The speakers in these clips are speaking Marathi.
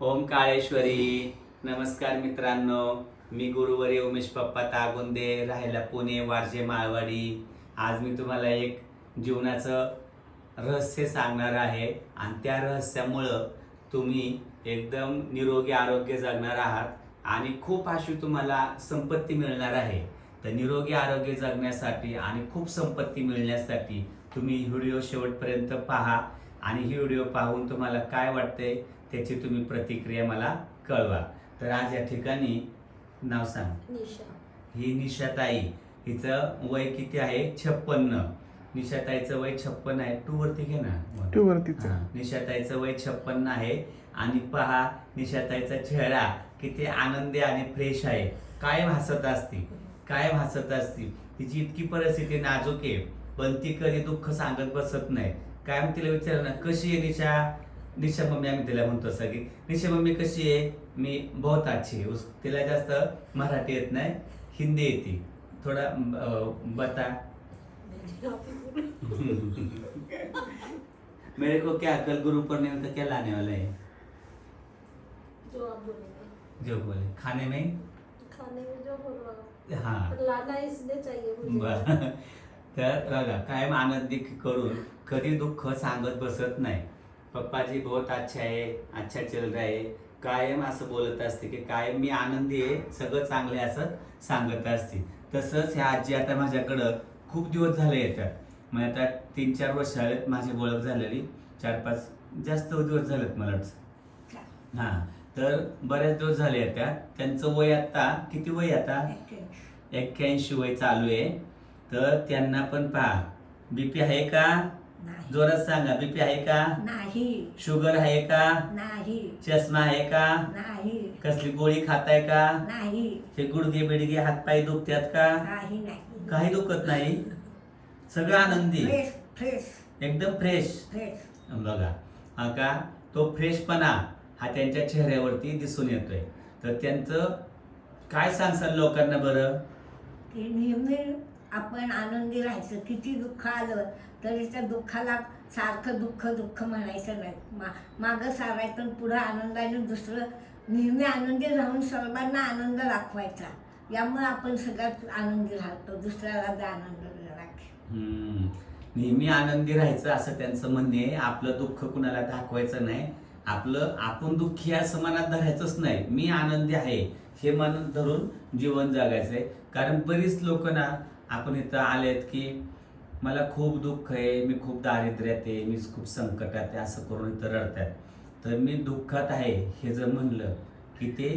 ओम काळेश्वरी. नमस्कार मित्रांनो. मी गुरुवरी उमेश पप्पा तागुंदे राहायला पुणे वारजे माळवाडी. आज मी तुम्हाला एक जीवनाचं रहस्य सांगणार आहे आणि त्या रहस्यामुळं तुम्ही एकदम निरोगी आरोग्य जगणार आहात आणि खूप अशी तुम्हाला संपत्ती मिळणार आहे. तर निरोगी आरोग्य जगण्यासाठी आणि खूप संपत्ती मिळण्यासाठी तुम्ही व्हिडिओ शेवटपर्यंत पहा आणि ही व्हिडिओ पाहून तुम्हाला काय वाटते त्याची तुम्ही प्रतिक्रिया मला कळवा. तर आज या ठिकाणी नाव सांग. निशा. ही निशाताई हिचं वय किती आहे? छप्पन्न. निशाताईचं वय छप्पन आहे. टू वरती घे ना. टू वरतीच. हा, निशाताईचं वय छप्पन्न आहे. आणि पहा निशाताईचा चेहरा किती आनंदी आणि फ्रेश आहे. कायम हसत असते. कायम हसत असते. तिची इतकी परिस्थिती नाजूक आहे. पण ती कधी दुःख सांगत बसत नाही. कायम तिला विचार ना कशी आहे निशा? निशा मम्मी आम्ही तिला म्हणतो असं की निशा मम्मी कशी आहे? मी बहुत अच्छी उस- तिला जास्त मराठी येत नाही हिंदी येते. थोडा बता. मेरे को क्या कल गुरु पूर्णिमा हो तो क्या लाने वाला है? जो आप बोले। जो बोले खाने में? खाने में जो बोलवा हाँ। लाना इसने चाहिए मुझे तर बघा कायम आनंदी करून कधी दुःख सांगत बसत नाही. पप्पाजी बहुत अच्छा आहे अच्छा चल रहा है. कायम असं बोलत असते की कायम मी आनंदी आहे सगळं चांगले असं सांगत असते. तसंच ह्या आजी आता माझ्याकडं खूप दिवस झाले येतात. मग आता तीन चार वर्ष झालेत माझी ओळख झालेली. चार पाच जास्त दिवस झालेत मला. हा तर बऱ्याच दिवस झाले येतात त्यांचं वय आता किती वय आता? एक्क्याऐंशी वय चालू आहे. तर त्यांना पण पहा. बीपी आहे का? जोरात सांगा बीपी आहे का? नाही. शुगर आहे का? नाही. चष्मा आहे का? नाही. कसली गोळी खाताय का? नाही. हे गुडघे बिडगे हातपाय दुखतात का? काही नाही. काही दुखत नाही? सगळं आनंदी? फ्रेश फ्रेश एकदम फ्रेश फ्रेश बघा. हा का? तो फ्रेशपणा हा त्यांच्या चेहऱ्यावरती दिसून येतोय. तर त्यांचं काय सांगसाल लोकांना बरं? आपण आनंदी राहायचं. किती दुःख आलं तरी त्या दुःखाला सारखं दुःख दुःख म्हणायचं नाही. मा मागं सारायचं पुढं आनंदाने दुसरं नेहमी आनंदी राहून सर्वांना आनंद दाखवायचा. यामुळे आपण सगळ्यात आनंदी राहतो. दुसऱ्याला बी आनंद राख हम्म. नेहमी आनंदी राहायचं असं त्यांचं म्हणणे आहे. आपलं दुःख कुणाला दाखवायचं नाही. आपलं आपण दुःखी असं मनात धरायचंच नाही. मी आनंदी आहे. हे मन धरून जीवन जगायचंय. कारण बरीच लोक ना आपण इथं आलेत की मला खूप दुःख आहे मी खूप दारिद्र्यात आहे मी खूप संकटात आहे असं करून इथं रडतात तर मी दुःखात आहे हे जर म्हणलं की ते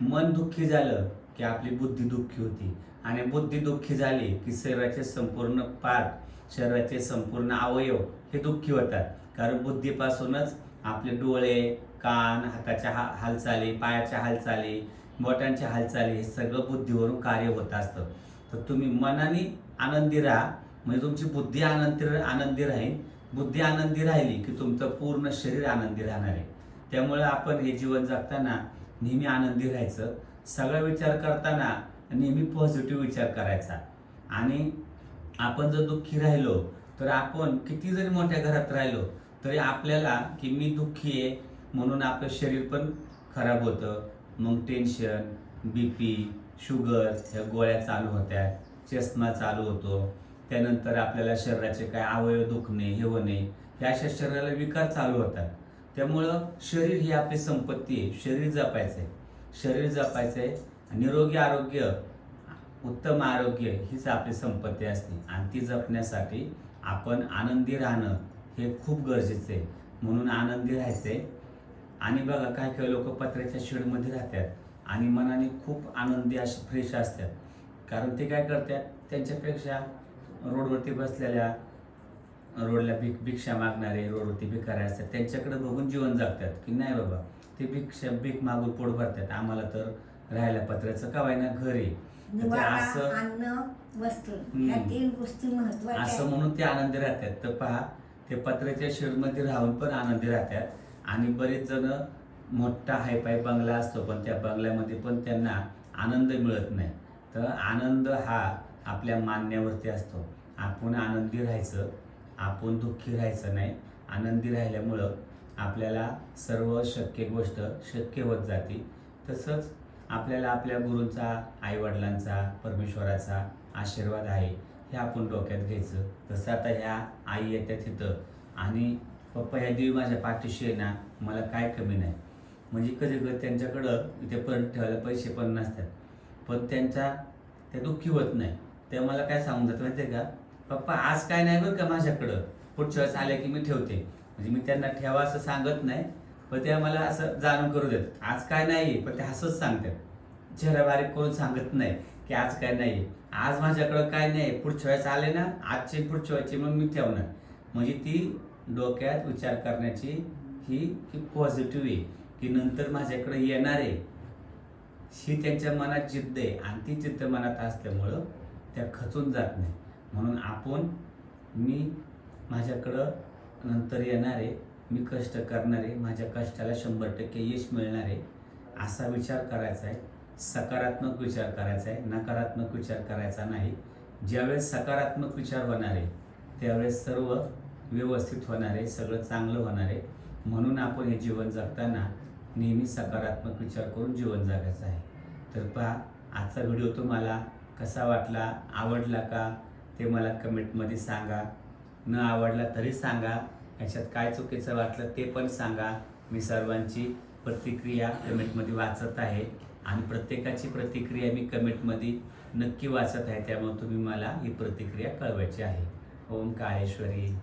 मन दुःखी झालं की आपली बुद्धी दुःखी होती. आणि बुद्धी दुःखी झाली की शरीराचे संपूर्ण पार्ट शरीराचे संपूर्ण अवयव हे दुःखी होतात. कारण बुद्धीपासूनच आपले डोळे कान हाताच्या हा हालचाली पायाच्या हालचाली बोटांच्या हालचाली हे सगळं बुद्धीवरून कार्य होत असतं. तर तुम्ही मनाने आनंदी राहा. म्हणजे तुमची बुद्धी आनंदी आनंदी राहील. बुद्धी आनंदी राहिली की तुमचं पूर्ण शरीर आनंदी राहणार आहे. त्यामुळे आपण हे जीवन जगताना नेहमी आनंदी राहायचं. सगळा विचार करताना नेहमी पॉझिटिव्ह विचार करायचा. आणि आपण जर दुःखी राहिलो तर आपण किती जरी मोठ्या घरात राहिलो तरी आपल्याला की मी दुःखी आहे म्हणून आपलं शरीर पण खराब होतं. मग टेन्शन बी पी शुगर ह्या गोळ्या चालू होत्या चष्मा चालू होतो. त्यानंतर आपल्याला शरीराचे काय अवयव दुखणे हे होणे हे अशा शरीराला विकार चालू होतात. त्यामुळं शरीर ही आपली संपत्ती आहे. शरीर जपायचं आहे शरीर जपायचं आहे निरोगी आरोग्य उत्तम आरोग्य हीच आपली संपत्ती असते. आणि ती जपण्यासाठी आपण आनंदी राहणं हे खूप गरजेचं आहे. म्हणून आनंदी राहायचंय. आणि बघा काय काही लोक पत्र्याच्या शेडमध्ये राहतात. आणि मनाने खूप आनंदी असे फ्रेश असतात. कारण ते काय करतात? त्यांच्यापेक्षा रोडवरती बसलेल्या रोडला भिक भिक्षा मागणारे रोडवरती भिकारी असतात त्यांच्याकडे बघून जीवन जगतात. की नाही बाबा ते भिक्षा भीक मागून पोट भरतात. आम्हाला तर राहायला पत्र्याचं का ना घर आहे? असं असं. म्हणून ते आनंदी राहतात. तर पहा ते पत्र्याच्या शेडमध्ये राहून पण आनंदी राहतात. आणि बरेच जण मोठा हायपाय बंगला असतो पण त्या बंगल्यामध्ये पण त्यांना आनंद मिळत नाही. तर आनंद हा आपल्या मान्यावरती असतो. आपण आनंदी राहायचं आपण दुःखी राहायचं नाही. आनंदी राहिल्यामुळं आपल्याला सर्व शक्य गोष्ट शक्य होत जाते. तसंच आपल्याला आपल्या गुरूंचा आईवडिलांचा परमेश्वराचा आशीर्वाद आहे हे आपण डोक्यात घ्यायचं. तसं आता ह्या आई येत्या तिथं आणि पप्पा ह्या देवी माझ्या पाठीशी आहे ना मला काय कमी नाही. म्हणजे कधी कधी त्यांच्याकडं इथे परत ठेवायला पैसे पण नसतात. पण त्यांच्या त्या दुःखी होत नाही. ते मला काय सांगून जातं माहिती आहे का? पप्पा आज काय नाही बरं का माझ्याकडं? पुढच्या वेळेस आल्या की मी ठेवते. म्हणजे मी त्यांना ठेवा असं सांगत नाही पण ते मला असं जाणून करू देत आज काय नाही पण ते हसत सांगतात. चेहरा बारीक करून सांगत नाही की आज काय नाही आज माझ्याकडं काय नाही पुढच्या वेळेस आले ना आजचे पुढच्या वेळेचे मग मी ठेवणार. म्हणजे ती डोक्यात विचार करण्याची ही पॉझिटिव्ह आहे. की नंतर माझ्याकडे येणार आहे ही त्यांच्या मनात जिद्द आहे. आणि ती जिद्द मनात असल्यामुळं त्या खचून जात नाही. म्हणून आपण मी माझ्याकडं नंतर येणार आहे मी कष्ट करणार आहे माझ्या कष्टाला शंभर टक्के यश मिळणार आहे असा विचार करायचा आहे. सकारात्मक विचार करायचा आहे. नकारात्मक विचार करायचा नाही. ज्यावेळेस सकारात्मक विचार होणार आहे त्यावेळेस सर्व व्यवस्थित होणार आहे सगळं चांगलं होणार. आहे म्हणून आपण हे जीवन जगताना नेहमी सकारात्मक विचार करून जीवन जगायचं आहे. तर पहा आजचा व्हिडिओ तुम्हाला कसा वाटला? आवडला का? ते मला कमेंटमध्ये सांगा. न आवडला तरी सांगा. याच्यात काय चुकीचं वाटलं ते पण सांगा. मी सर्वांची प्रतिक्रिया कमेंटमध्ये वाचत आहे आणि प्रत्येकाची प्रतिक्रिया मी कमेंटमध्ये नक्की वाचत आहे. त्यामुळे तुम्ही मला ही प्रतिक्रिया कळवायची आहे. ओम काळेश्वरी.